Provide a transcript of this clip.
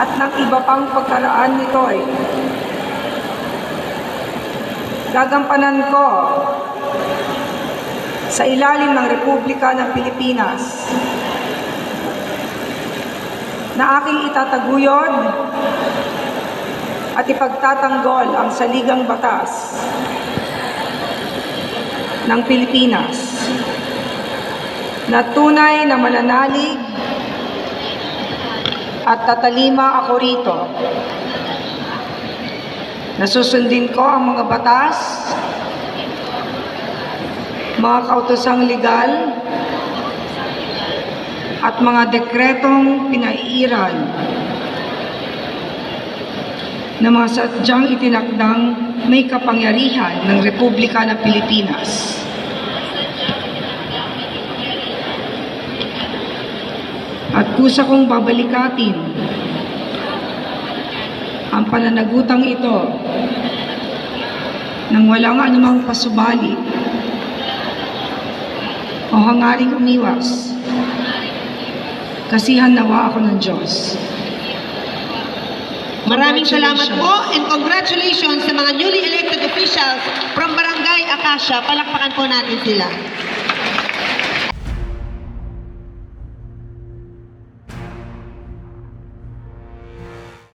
at ng iba pang pagkaraan nito ay gagampanan ko sa ilalim ng Republika ng Pilipinas na aking itataguyod at ipagtatanggol ang saligang batas ng Pilipinas na tunay na mananalig at tatalima ako rito. Nasusundin ko ang mga batas, mga kautosang legal, at mga dekretong pinaiiral na mga sadyang itinakdang may kapangyarihan ng Republika ng Pilipinas. At kusa kong babalikatin ang pananagutang ito nang walang anumang pasubali o hangaring umiwas. Kasihan nawa ako ng Diyos. Maraming salamat po and congratulations sa mga newly elected officials from Barangay Acacia. Palakpakan po natin sila.